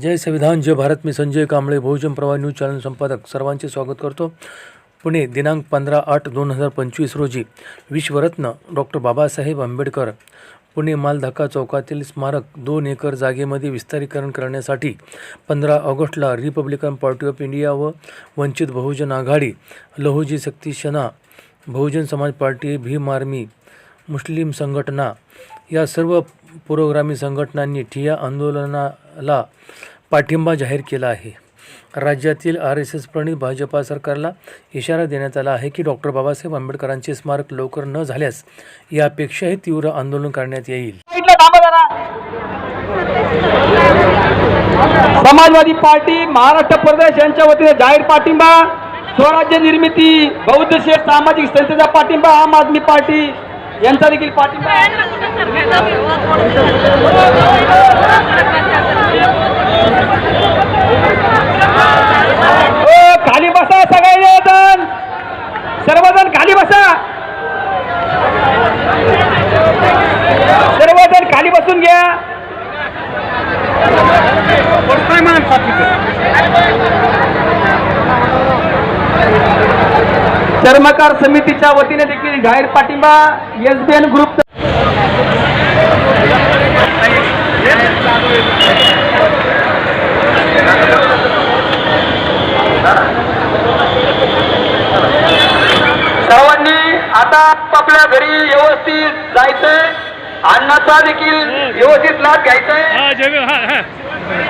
जय संविधान जय भारत मी संजय कांबळे बहुजन प्रवाह news channel संपादक. सर्वांचे स्वागत करतो. पुणे दिनांक पंधरा आठ दोन हजार पंचवीस रोजी विश्वरत्न डॉक्टर बाबासाहेब आंबेडकर पुणे मालधक्का चौकातील स्मारक दोन एकर जागेमध्ये विस्तारीकरण करण्यासाठी पंधरा ऑगस्टला रिपब्लिकन पार्टी ऑफ इंडिया व वंचित बहुजन आघाडी लहुजी शक्ती सेना बहुजन समाज पार्टी भीम आर्मी मुस्लिम संघटना या सर्व पुरोगामी संघटनांनी ठिय्या आंदोलनाला पाठिंबा जाहीर केला आहे. राज्यातील आर एस एस प्रणित भाजपा सरकारला इशारा देण्यात आला आहे की डॉक्टर बाबासाहेब आंबेडकरांचे स्मारक लवकर न झाल्यास यापेक्षाही तीव्र आंदोलन करण्यात येईल. समाजवादी पार्टी महाराष्ट्र प्रदेश यांच्या वतीने जाहीर पाठिंबा स्वराज्य निर्मिती बौद्ध शेठ सामाजिक संस्थेचा पाठिंबा आम आदमी पार्टी यांचा देखील पाठिंबा ओ, चर्मकार समितीच्या वतीने देखील जाहीर पाठिंबा एस बी एन ग्रुप सर्वांनी आता आपल्या घरी व्यवस्थित जायचंय. अन्नाचा देखील व्यवस्थित लाभ घ्यायचाय.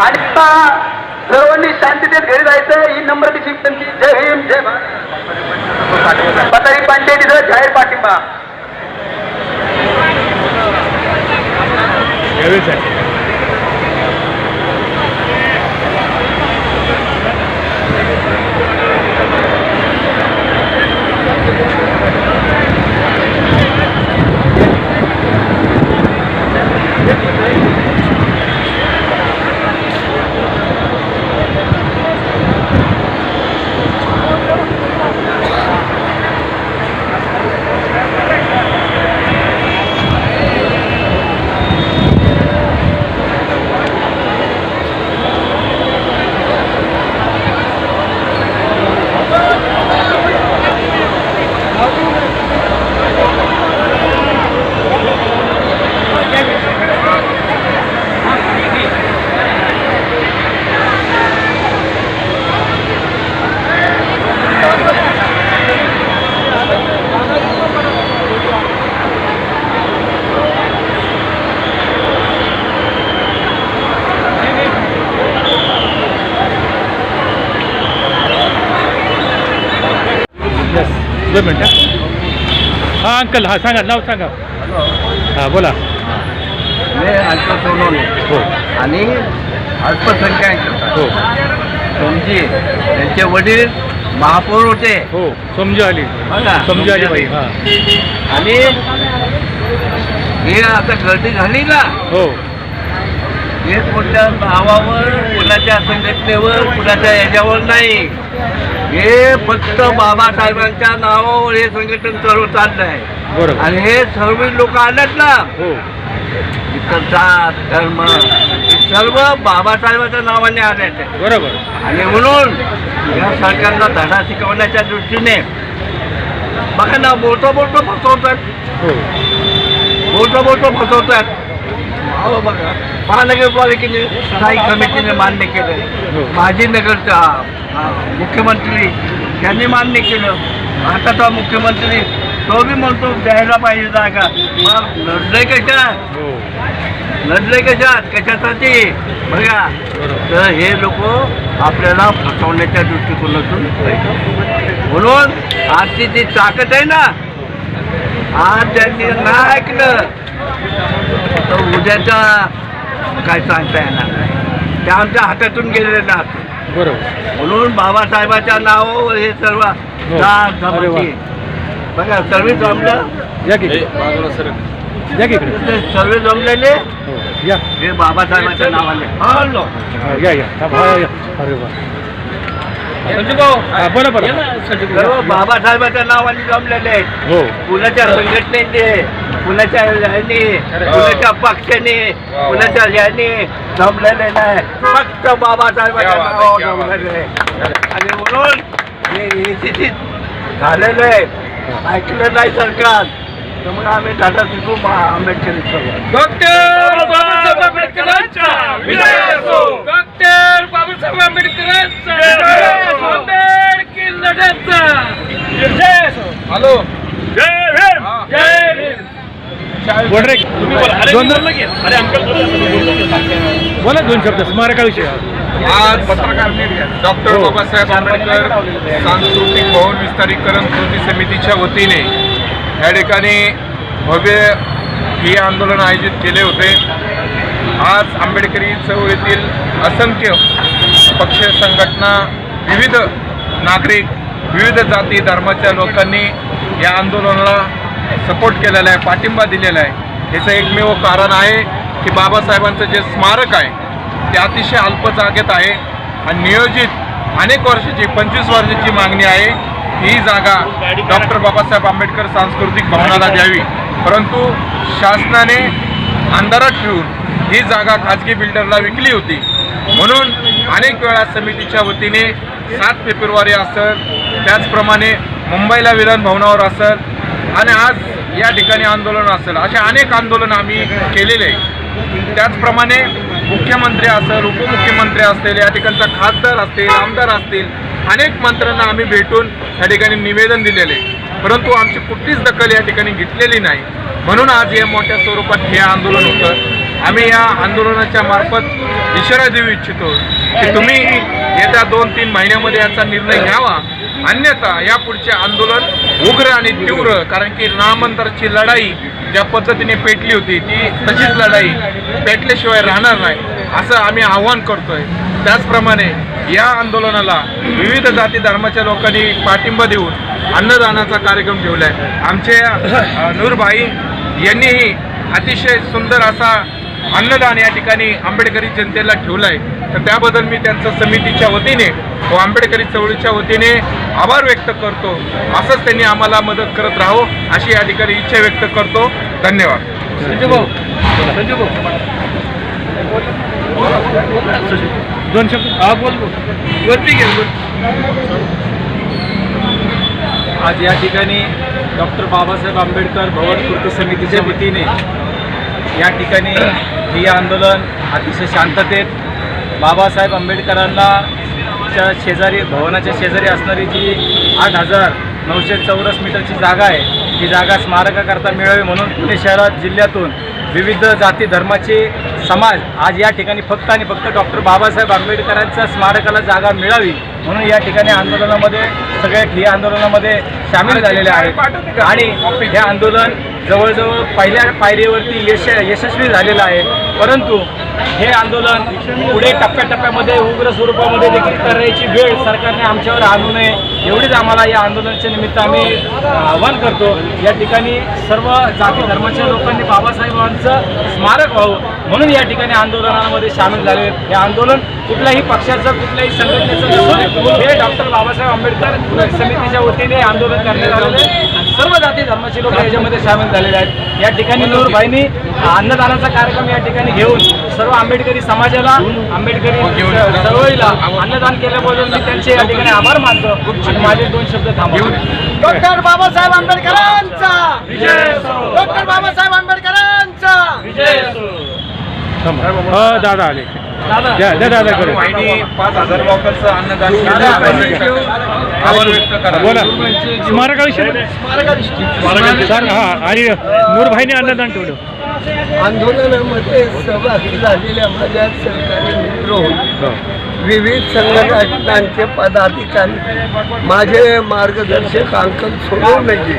आणि आता सर्वांनी शांततेत घरी जायचं ही नम्रतेची विनंती. जय भीम जय भारत. पतारी पंचायतीचं जाहीर पाठिंबा. दोन मिनटं. हां अंकल हां सांगा नाव सांगा. हां बोला. मी सोनवणे हो. आणि अल्पसंख्याक हो. समजी त्यांचे वडील महापौर होते. हो समजू आली. हो? समजू आली बाई हां. आणि हे आता गर्दी झाली ना? हो. हे कोणत्या नावावर कुणाच्या संघटनेवर कुणाच्या याच्यावर नाही. हे फक्त बाबासाहेबांच्या नावावर हे संघटन सर्व चाललं आहे बरोबर. आणि हे सर्व लोक आलेत ना. हो. इतर जात धर्म हे सर्व बाबासाहेबांच्या नावाने आले बरोबर. आणि म्हणून या सरकारला धडा शिकवण्याच्या दृष्टीने बघा ना मोठं मोठं फसवतात हो. मोठं मोठं फसवतात बघा. महानगरपालिकेने स्थायी समितीने मान्य हो. केलं. माजी नगरचा हा, मुख्यमंत्री त्यांनी मान्य केलं. आताचा मुख्यमंत्री तो बी म्हणतो द्यायला पाहिजे जागा. मग लढलंय कशात? हो. लढले कशात? कशासाठी? बघा. तर हे लोक आपल्याला फसवण्याच्या दृष्टिकोनातून म्हणून आजची जी ताकद आहे ना आज त्यांनी नाही ऐकलं तर उद्याचा काय सांगता येणार नाही. ते आमच्या हातातून गेलेले ना बरोबर. म्हणून बाबासाहेबाच्या नावावर हे सर्व जात अरे वा. जमाती बघा सर्व जमलं? या की या की इकडे. ते सर्व जमलेले? हो या. हे बाबासाहेबांच्या नावाने. हॅलो हा, या या. थांब, हा, या. अरे वा. हा, बोला बरं सर्व बाबासाहेबांच्या नावाने जमलेले आहेत. हो. पुण्याच्या संघटनेचे कुणाच्या ह्याने कुणाच्या पक्षाने कुणाच्या ह्याने जमलेले नाही. फक्त बाबासाहेबांच्या नावावर जमलेले आहे. आणि म्हणून हे निश्चित झालेलं आहे. ऐकलं नाही सरकार. त्यामुळे आम्ही टाटा शिकू आंबेडकर डॉक्टर बाबासाहेब आंबेडकरांचा. डॉक्टर बाबासाहेब आंबेडकरांचा. आंबेडकर लढ्याचा. हॅलो. जय भीम. जय भीम. बोल रे. दोन बोला दोन शब्द स्मारकाविषयी आज डॉक्टर बाबासाहेब आंबेडकर सांस्कृतिक भवन विस्तारीकरण कृती समितीच्या वतीने या ठिकाणी भव्य हे आंदोलन आयोजित केले होते. आज आंबेडकरी चळवळीतील असंख्य पक्ष संघटना विविध नागरिक विविध जाती धर्माच्या लोकांनी या आंदोलनाला सपोर्ट केलेला आहे पाठिंबा दिलेला आहे. याचं एकमेव कारण आहे की बाबासाहेबांचं जे स्मारक आहे ते अतिशय अल्प जागेत आहे आणि नियोजित अनेक वर्षाची पंचवीस वर्षाची मागणी आहे ही जागा डॉक्टर बाबासाहेब आंबेडकर सांस्कृतिक भवनाला द्यावी. परंतु शासनाने अंधारात ठेवून ही जागा खाजगी बिल्डरला विकली होती. म्हणून अनेक वेळा समितीच्या वतीने सात फेब्रुवारी असेल त्याचप्रमाणे मुंबईला विधान भवनावर असेल आणि आज या ठिकाणी आंदोलन असेल असे अनेक आंदोलन आम्ही केलेले आहे. त्याचप्रमाणे मुख्यमंत्री असेल उपमुख्यमंत्री असतील या ठिकाणचा खासदार असतील आमदार असतील अनेक मंत्र्यांना आम्ही भेटून या ठिकाणी निवेदन दिलेले. परंतु आमची कुठलीच दखल या ठिकाणी घेतलेली नाही. म्हणून आज या मोठ्या स्वरूपात हे आंदोलन होतं. आम्ही या आंदोलनाच्या मार्फत इशारा देऊ इच्छितो की तुम्ही येत्या दोन तीन महिन्यामध्ये याचा निर्णय घ्यावा. अन्यथा यापुढचे आंदोलन उग्र आणि तीव्र कारण की रामांतरची लढाई ज्या पद्धतीने पेटली होती ती तशीच लढाई पेटल्याशिवाय राहणार नाही असं आम्ही आव्हान करतोय. त्याचप्रमाणे या आंदोलनाला विविध जाती धर्माच्या लोकांनी पाठिंबा देऊन अन्नदानाचा कार्यक्रम ठेवला आहे आमचे नूरभाई यांनीही अतिशय सुंदर असा अन्नदान या ठिकाणी आंबेडकरी जनतेला ठेवलं आहे तर त्याबद्दल मी त्यांचं समितीच्या वतीने व आंबेडकरी चळवळीच्या वतीने आभार व्यक्त करतो. असंच त्यांनी आम्हाला मदत करत राहो अशी या ठिकाणी इच्छा व्यक्त करतो. धन्यवाद. संजू भाऊ संजू भाऊ दोन शब्द हा. वरती बोल. आज या ठिकाणी डॉक्टर बाबासाहेब आंबेडकर भवन कृती समितीच्या वतीने या ठिकाणी हे आंदोलन अतिशय शांततेत बाबासाहेब आंबेडकरांना च्या शेजारी भवनाच्या शेजारी असणारी जी आठ हजार नऊशे चौरस मीटरची जागा आहे ही जागा स्मारकाकरता मिळावी म्हणून पुणे शहरात जिल्ह्यातून विविध जाती धर्माचे समाज आज या ठिकाणी फक्त आणि फक्त डॉक्टर बाबासाहेब आंबेडकरांच्या स्मारकाला जागा मिळावी म्हणून या ठिकाणी आंदोलनामध्ये सगळ्या ठिय्या आंदोलनामध्ये सामील झालेले आहेत. आणि हे आंदोलन जवळजवळ पहिल्या पायरीवरती यश यशस्वी झालेलं आहे. परंतु हे आंदोलन पुढे टप्प्याटप्प्यामध्ये उग्र स्वरूपामध्ये देखील करण्याची वेळ सरकारने आमच्यावर आणू नये एवढीच आम्हाला या आंदोलनाच्या निमित्त आम्ही आवाहन करतो. या ठिकाणी सर्व जाती धर्माच्या लोकांनी बाबासाहेबांचं स्मारक व्हावं म्हणून या ठिकाणी आंदोलनामध्ये सामील झाले. हे आंदोलन कुठल्याही पक्षाचं कुठल्याही संघटनेचं नसून हे डॉक्टर बाबासाहेब आंबेडकर समितीच्या वतीने आंदोलन करण्यात आलेलं सर्व जाती धर्माचे लोक याच्यामध्ये सामील झालेले आहेत. या ठिकाणी नूरबाईंनी अन्नदानाचा कार्यक्रम या ठिकाणी घेऊन सर्व आंबेडकरी समाजाला आंबेडकरी चळवळीला अन्नदान केल्याबद्दल मी त्यांचे या ठिकाणी आभार मानतो आणि माझे दोन शब्द थांबवतो. डॉक्टर बाबासाहेब आंबेडकरांचा! डॉक्टर बाबासाहेब आंबेडकरांचा! हा दादा आले. द्या द्या पाच हजार लोकांचं अन्नदान केलं. आभार व्यक्त करा. बोला. स्मारकाविषयी सर हा आणि नूरभाईने अन्नदान ठेवलं. आंदोलनामध्ये सहभागी झालेल्या माझ्या सरकारी मित्र विविध संघटनांचे पदाधिकारी माझे मार्गदर्शक अंकल सोनवणेजी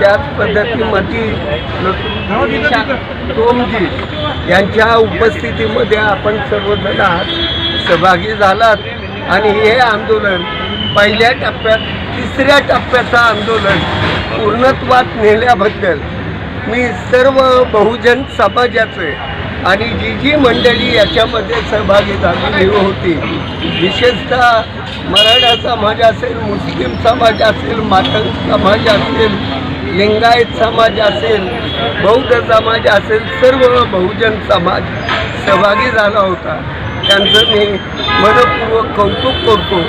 त्याच पद्धतीमध्ये सोमजी यांच्या उपस्थितीमध्ये आपण सर्वजण आहात सहभागी झालात. आणि हे आंदोलन पहिल्या टप्प्यात तिसऱ्या टप्प्याचं आंदोलन पूर्णत्वात नेल्याबद्दल मी सर्व बहुजन समाजाचे आणि जी जी मंडळी याच्यामध्ये सहभागी झालेली होती विशेषतः मराठा समाज असेल मुस्लिम समाज असेल मातंग समाज असेल लिंगायत समाज असेल बौद्ध समाज असेल सर्व बहुजन समाज सहभागी झाला होता. त्यांचं मी मनपूर्वक कौतुक करतो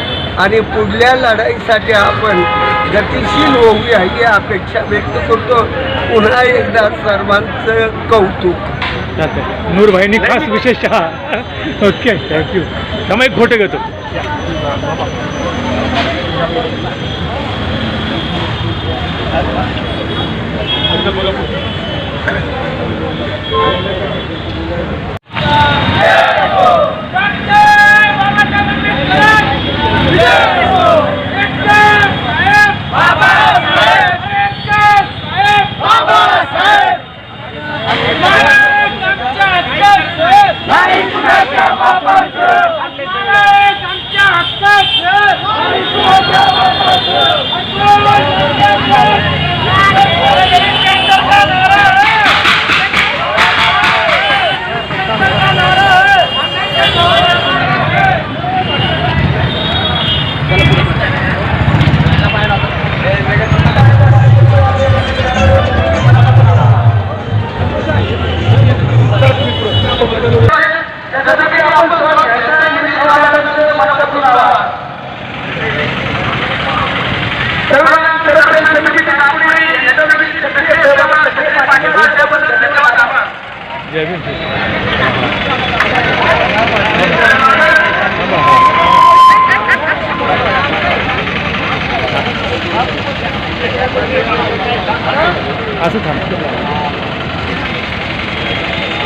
आणि पुढल्या लढाईसाठी आपण गतिशील होऊया ही अपेक्षा व्यक्त करतो. पुन्हा एकदा सर्वांचं कौतुक. चालतंय नूरभाईंनी खास विशेषतः ओके थँक्यू त्यामुळे एक फोटो घेतो. त्याच्यासाठी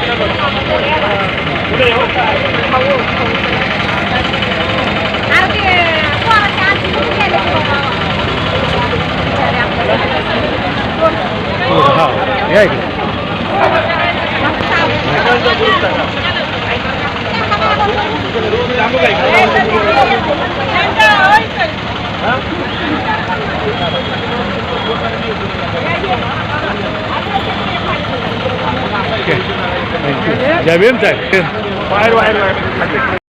असं थांब हा या इकडे थँक्यू जय भीम साहेब. बाहेर